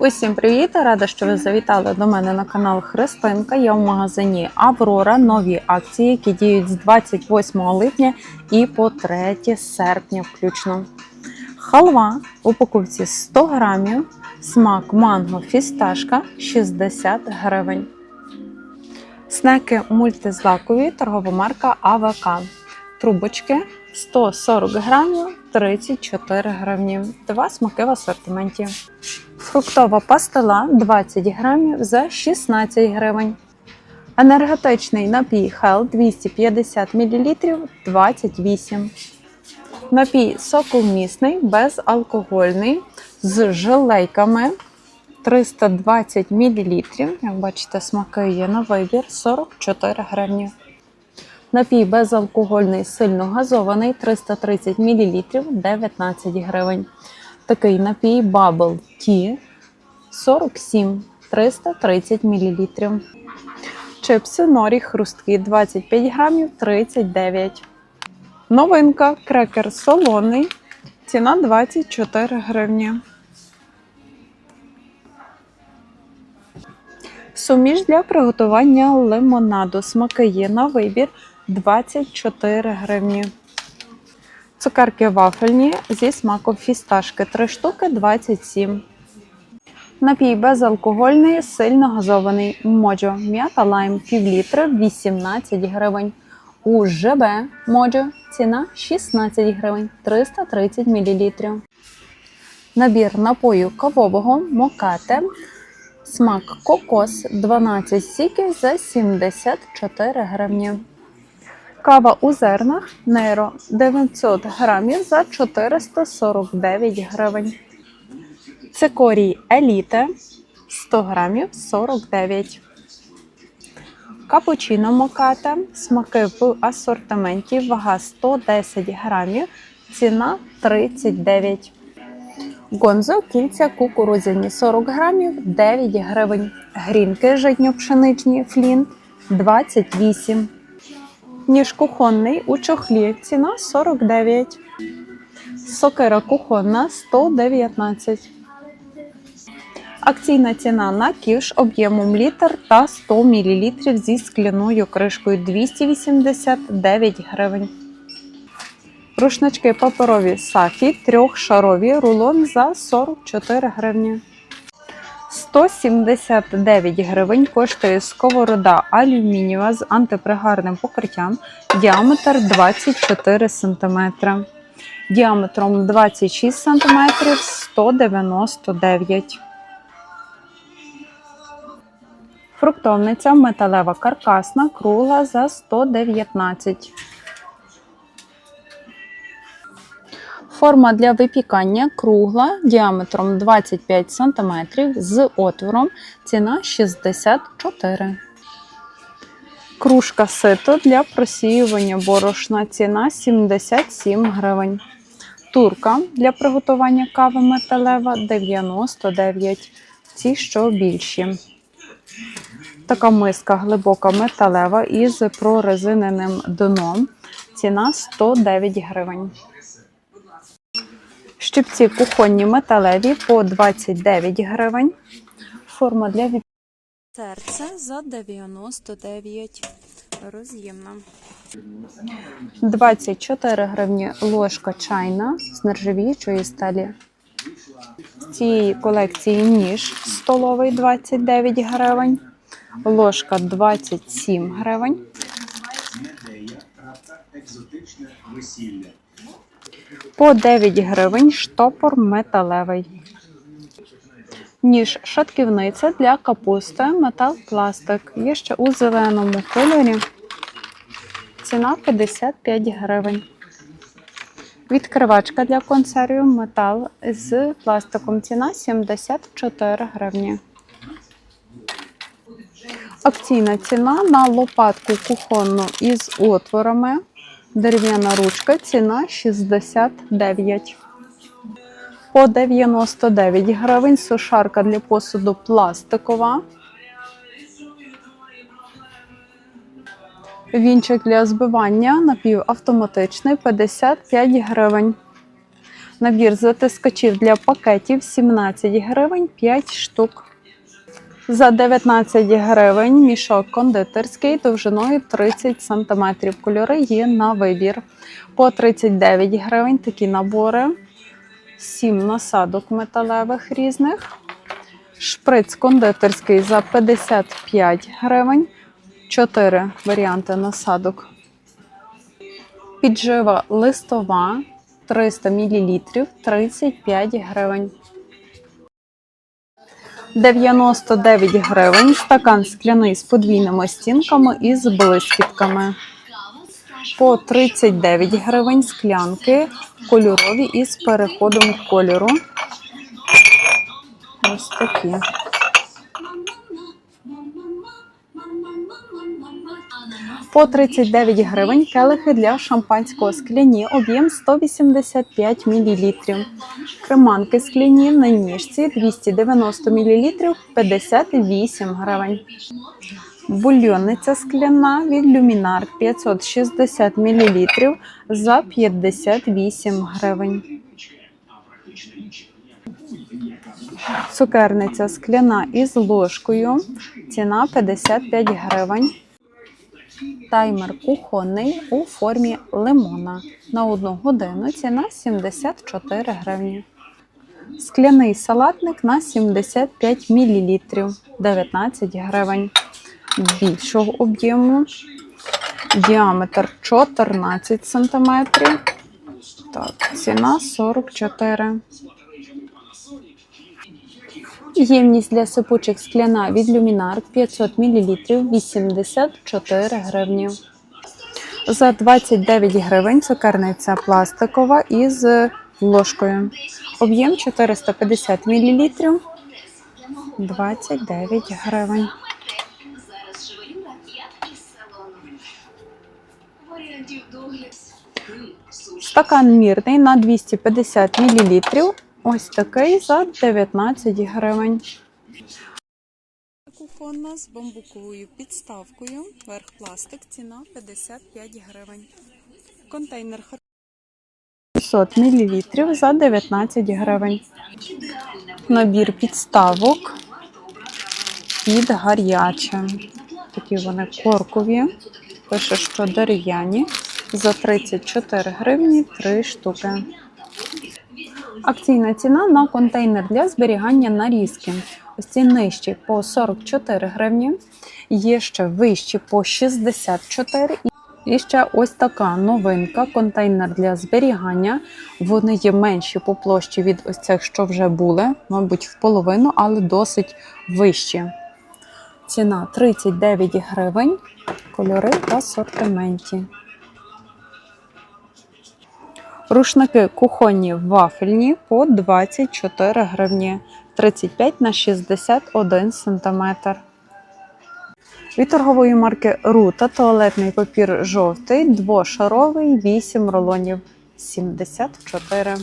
Усім привіт! Рада, що ви завітали до мене на канал Христинка. Я в магазині Аврора. Нові акції, які діють з 28 липня і по 3 серпня включно. Халва в упаковці 100 грамів, смак манго фісташка 60 гривень. Снеки мультизлакові, торгова марка АВК. Трубочки 140 грамів 34 гривні. Два смаки в асортименті. Фруктова пастила 20 грамів за 16 гривень. Енергетичний напій Hell 250 мл 28. Напій сокомісний безалкогольний з желейками 320 мл. Як бачите, смаки є на вибір 44 гривні. Напій безалкогольний сильно газований 330 мл 19 гривень. Такий напій Bubble Tea 47 330 мл. Чипси норі хрусткі 25 грамів 39. Новинка крекер солоний. Ціна 24 гривні. Суміш для приготування лимонаду. Смаки є на вибір 24 гривні. Цукерки вафельні зі смаком фісташки 3 штуки 27. Напій безалкогольний, сильно газований моджо. М'ята лайм пів літри 18 гривень. У ЖБ моджо ціна 16 гривень 330 мл. Набір напою кавового мокате. Смак кокос 12 сіків за 74 гривні. Кава у зернах Нейро 900 грамів за 449 гривень. Цикорій Еліте 100 грамів 49. Капучино моката. Смаки в асортименті. Вага 110 грамів. Ціна 39. Гонзо кільця кукурудзяні 40 грамів 9 гривень. Грінки житньо-пшеничні флінт 28. Ніж кухонний у чохлі ціна 49. Сокира кухонна 119. Акційна ціна на кіш об'ємом літр та 100 мл зі скляною кришкою 289 гривень. Рушнички паперові сафі трьохшарові рулон за 44 гривні. 179 гривень коштує сковорода алюмінієва з антипригарним покриттям діаметр 24 см. Діаметром 26 см 199 Фруктовниця металева каркасна кругла за 119 Форма для випікання кругла діаметром 25 см з отвором. Ціна 64. Кружка сито для просіювання борошна. Ціна 77 гривень. Турка для приготування кави металева 99. Ці що більші. Така миска глибока металева із прорезиненим дном. Ціна 109 гривень. Щипці кухонні металеві по 29 гривень. Форма для віп... Серце за 99 роз'ємна. 24 гривні ложка чайна з нержавіючої сталі. З цієї колекції ніж столовий 29 гривень. Ложка 27 гривень. екзотичне весілля. По 9 гривень штопор металевий. Ніж шатківниця для капусти, метал пластик. Є ще у зеленому кольорі. Ціна 55 гривень. Відкривачка для консервів метал з пластиком. Ціна 74 гривні. Акційна ціна на лопатку кухонну із отворами. Дерев'яна ручка, ціна 69. По 99 гривень сушарка для посуду пластикова. Вінчик для збивання напівавтоматичний 55 гривень. Набір затискачів для пакетів 17 гривень 5 штук. За 19 гривень мішок кондитерський довжиною 30 см. Кольори є на вибір. По 39 гривень такі набори. 7 насадок металевих різних. Шприц кондитерський за 55 гривень. 4 варіанти насадок. Піджива листова 300 мл 35 гривень. 99 гривень стакан скляний з подвійними стінками і з блискітками. По 39 гривень склянки кольорові із переходом кольору. Ось такі. По 39 гривень келихи для шампанського скляні, об'єм 185 мл. Креманки скляні на ніжці 290 мл 58 гривень. Бульйонниця скляна від люмінар 560 мл за 58 гривень. Цукерниця скляна із ложкою. Ціна 55 гривень. Таймер кухонний у формі лимона. На одну годину ціна 74 гривні. Скляний салатник на 75 мл 19 гривень. Більшого об'єму. Діаметр 14 см. Так, ціна 44. Ємність для сипучих скляна від люмінар 500 мл 84 гривні. За 29 гривень цукерниця пластикова із ложкою. Об'єм 450 мл 29 гривень. Стакан мірний на 250 мл. Ось такий за 19 гривень. Кухонна з бамбуковою підставкою. Верх пластик, ціна 55 гривень. Контейнер 500 мл за 19 гривень. Набір підставок під гаряче. Такі вони коркові. Пише, що дерев'яні. За 34 гривні 3 штуки. Акційна ціна на контейнер для зберігання нарізки. Ось ці нижчі по 44 гривні, є ще вищі по 64 і ще ось така новинка контейнер для зберігання. Вони є менші по площі від ось цих, що вже були, мабуть, в половину, але досить вищі. Ціна 39 гривень, кольори в асортименті. Рушники кухонні вафельні по 24 гривні, 35 на 61 см. Від торгової марки Рута туалетний папір жовтий, двошаровий, 8 рулонів, 74.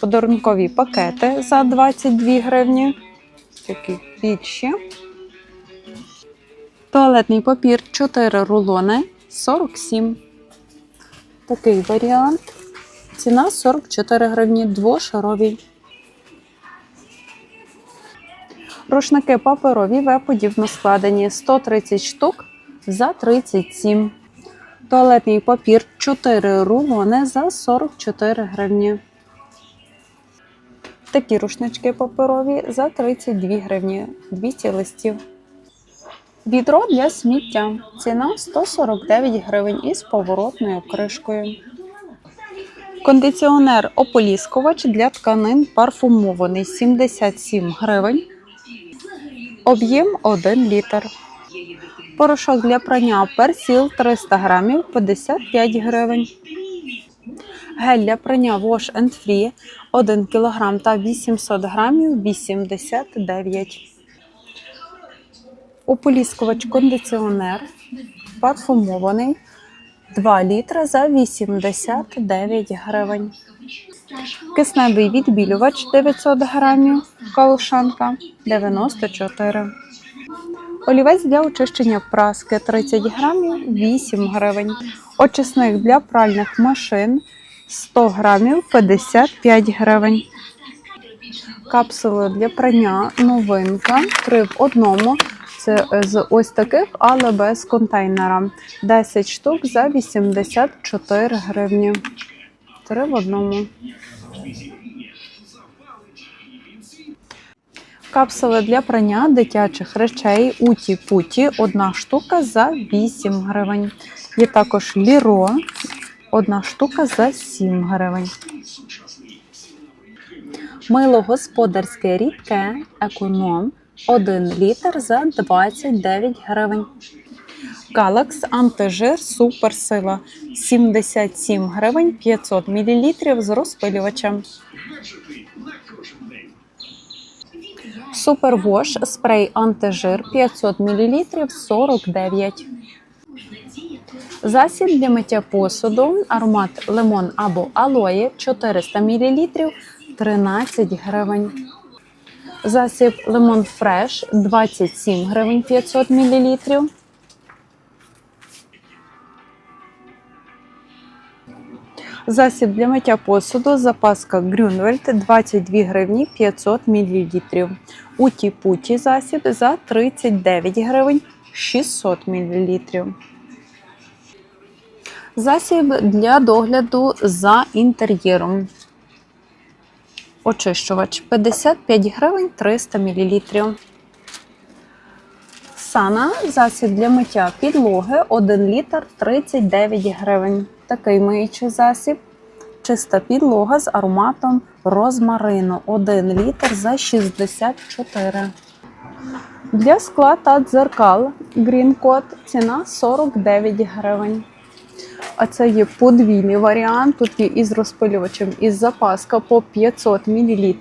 Подарункові пакети за 22 гривні. Такі більші. Туалетний папір 4 рулони, 47. Такий варіант. Ціна 44 гривні, двошарові. Рушники паперові В-подібно складені 130 штук за 37. Туалетний папір 4 рулони за 44 гривні. Такі рушнички паперові за 32 гривні, 200 листів. Відро для сміття. Ціна 149 гривень із поворотною кришкою. Кондиціонер ополіскувач для тканин парфумований 77 гривень. Об'єм 1 літр. Порошок для прання персіл 300 грамів 55 гривень. Гель для прання Wash and Free 1 кг та 800 грамів 89. Ополіскувач кондиціонер парфумований 2 літри за 89 гривень. Кисневий відбілювач 900 грамів, калушанка 94. Олівець для очищення праски 30 грамів 8 гривень. Очисник для пральних машин 100 грамів 55 гривень. Капсули для прання новинка. Три в одному. Е, з ось таких, але без контейнера. 10 штук за 84 гривні. Три в одному. Капсули для прання дитячих речей Уті Путі. Одна штука за 8 гривень. Є також ліро. Одна штука за 7 гривень. Мило господарське рідке економ 1 літр за 29 гривень. Галакс антижир суперсила 77 гривень 500 мл з розпилювачем. Супервош спрей антижир 500 мл 49. Засіб для миття посуду, аромат лимон або алоє 400 мл 13 гривень. Засіб лимон фреш 27 гривень 500 мл. Засіб для миття посуду, запаска Грюнвельд 22 гривні 500 мл. Уті-путі засіб за 39 гривень 600 мл. Засіб для догляду за інтер'єром. Очищувач 55 гривень 300 мл. Сана засіб для миття підлоги 1 літр 39 гривень. Такий миючий засіб. Чиста підлога з ароматом розмарину 1 літр за 64. Для скла та дзеркал Green Code ціна 49 гривень. А це є подвійний варіант. Тут є із розпилювачем із запаска по 500 мл.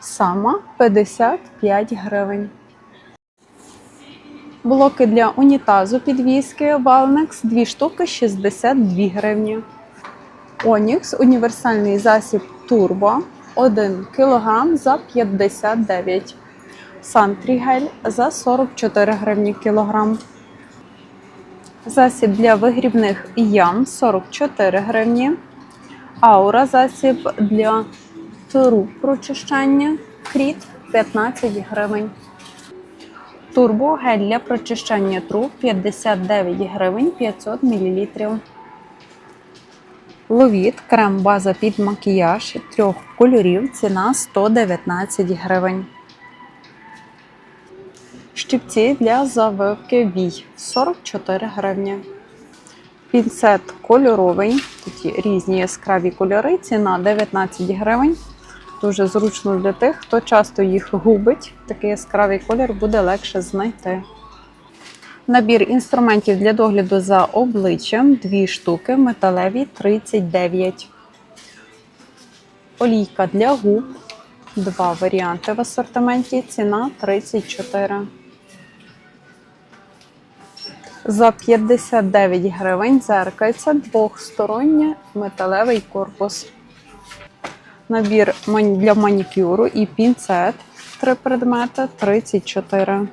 Сама 55 гривень. Блоки для унітазу підвіски Valnex 2 штуки 62 гривні. Онікс універсальний засіб Турбо 1 кг за 59. Сантрігель за 44 гривні кілограм. Засіб для вигрібних ям 44 гривні. Аура засіб для труб прочищання кріт 15 гривень. Турбо гель для прочищання труб 59 гривень 500 мл. Ловіт крем база під макіяж трьох кольорів. Ціна 119 гривень. Щипці для завивки вій 44 гривні. Пінцет кольоровий. Тут є різні яскраві кольори. Ціна 19 гривень. Дуже зручно для тих, хто часто їх губить. Такий яскравий колір буде легше знайти. Набір інструментів для догляду за обличчям 2 штуки, металеві 39. Олійка для губ. Два варіанти в асортименті. Ціна 34. За 59 гривень зеркальце двохстороннє металевий корпус. Набір для манікюру і пінцет. Три предмети 34.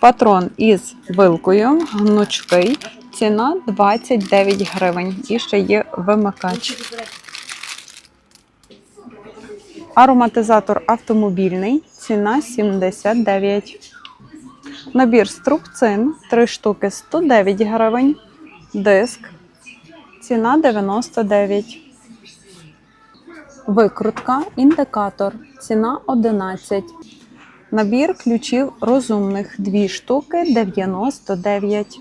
Патрон із вилкою, гнучкий. Ціна 29 гривень. І ще є вимикач. Ароматизатор автомобільний. Ціна 79. Набір струбцин 3 штуки 109 гривень. Диск. Ціна 99. Викрутка, індикатор. Ціна 11. Набір ключів розумних 2 штуки 99.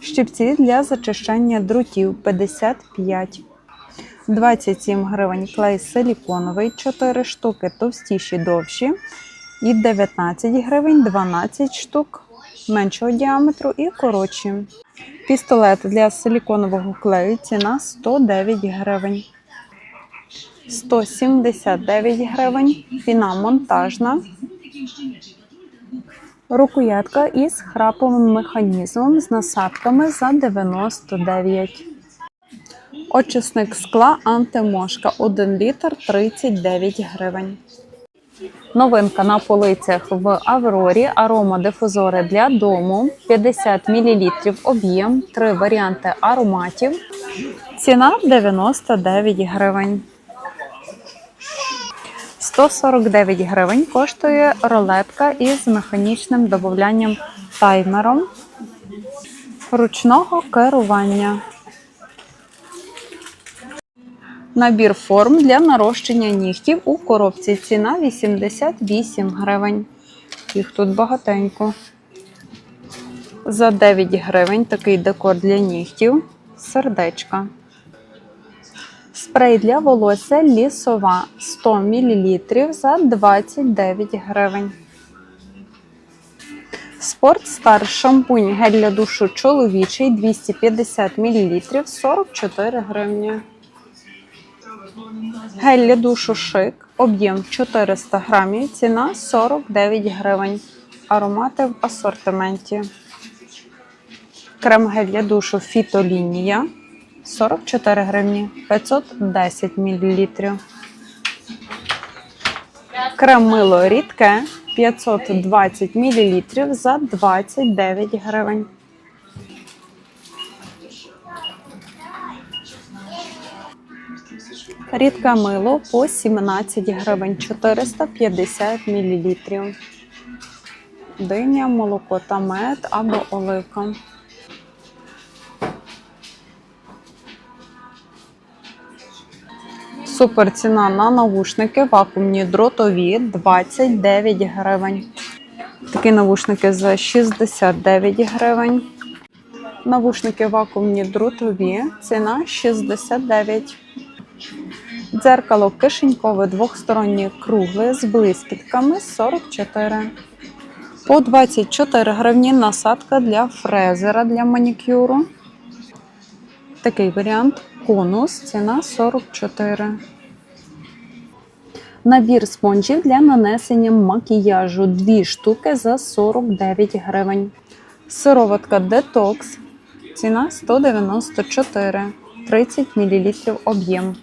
Щипці для зачищання дротів 55. 27 гривень клей силіконовий 4 штуки товстіші довші. І 19 гривень 12 штук меншого діаметру і коротші. Пістолет для силіконового клею ціна 109 гривень. 179 гривень. Піна монтажна. Рукоятка із храповим механізмом з насадками за 99. Очисник скла антимошка 1 літр 39 гривень. Новинка на полицях в Аврорі. Аромадифузори для дому 50 мл об'єм, три варіанти ароматів. Ціна 99 гривень. 149 гривень коштує рулетка із механічним додаванням таймером ручного керування. Набір форм для нарощення нігтів у коробці. Ціна 88 гривень. Їх тут багатенько. За 9 гривень такий декор для нігтів. Сердечка. Спрей для волосся лісова 100 мл за 29 гривень. Спортстар шампунь гель для душу чоловічий 250 мл 44 гривні. Гель для душу шик, об'єм 400 грамів, ціна 49 гривень. Аромати в асортименті. Крем гель для душу фітолінія 44 гривні 510 мл. Крем мило рідке 520 мл за 29 гривень. Рідке мило по 17 гривень 450 мл. Диня, молоко та мед або оливка. Супер ціна на навушники вакуумні дротові 29 гривень. Такі навушники за 69 гривень. Навушники вакуумні дротові. Ціна 69. Дзеркало кишенькове двохстороннє кругле з блискітками 44. По 24 гривні насадка для фрезера для манікюру. Такий варіант конус, ціна 44. Набір спонжів для нанесення макіяжу. Дві штуки за 49 гривень. Сироватка Detox. Ціна 194. 30 мл об'єм.